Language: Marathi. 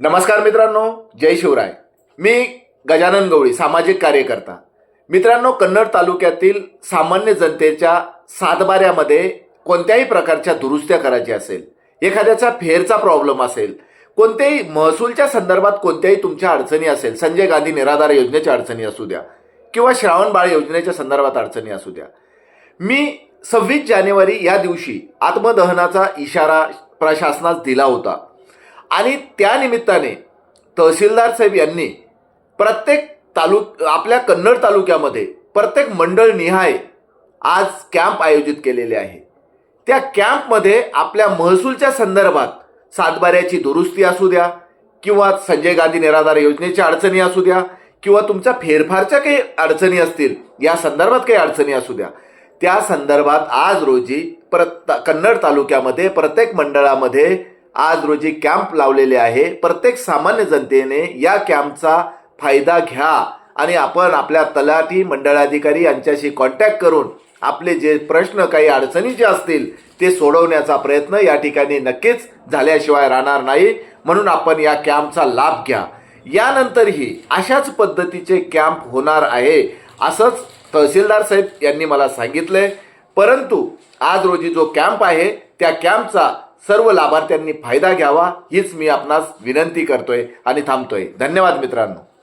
नमस्कार मित्रांनो जय शिवराय. मी गजानन गवळी सामाजिक कार्यकर्ता. मित्रांनो कन्नड तालुक्यातील सामान्य जनतेच्या सातबाऱ्यामध्ये कोणत्याही प्रकारच्या दुरुस्त्या करायच्या असेल एखाद्याचा फेरचा प्रॉब्लेम असेल कोणत्याही महसूलच्या संदर्भात कोणत्याही तुमच्या अडचणी असेल संजय गांधी निराधार योजनेच्या अडचणी असू द्या किंवा श्रावणबाळ योजनेच्या संदर्भात अडचणी असू द्या. मी सव्वीस जानेवारी या दिवशी आत्मदहनाचा इशारा प्रशासनास दिला होता. आणि त्यानिमित्ताने तहसीलदार साहेब यांनी प्रत्येक तालुक आपल्या कन्नड तालुक्यामध्ये प्रत्येक मंडळ निहाय आज कॅम्प आयोजित केलेले आहे. त्या कॅम्पमध्ये आपल्या महसूलच्या संदर्भात सातबाऱ्याची दुरुस्ती असू द्या किंवा संजय गांधी निराधार योजनेच्या अडचणी असू द्या किंवा तुमच्या फेरफारच्या काही अडचणी असतील या संदर्भात काही अडचणी असू द्या. त्या संदर्भात आज रोजी प्रत कन्नड तालुक्यामध्ये प्रत्येक मंडळामध्ये आज रोजी कॅम्प लावलेले आहे. प्रत्येक सामान्य जनतेने या कॅम्पचा फायदा घ्या आणि आपण आपल्या तलाठी मंडळाधिकारी यांच्याशी कॉन्टॅक्ट करून आपले जे प्रश्न काही अडचणीचे असतील ते सोडवण्याचा प्रयत्न या ठिकाणी नक्कीच झाल्याशिवाय राहणार नाही. म्हणून आपण या कॅम्पचा लाभ घ्या. यानंतरही अशाच पद्धतीचे कॅम्प होणार आहे असंच तहसीलदार साहेब यांनी मला सांगितलंय. परंतु आज रोजी जो कॅम्प आहे त्या कॅम्पचा सर्व लाभार्थ्यांनी फायदा घ्यावा हीच मी आपणास विनंती करतोय आणि थांबतोय. धन्यवाद मित्रांनो.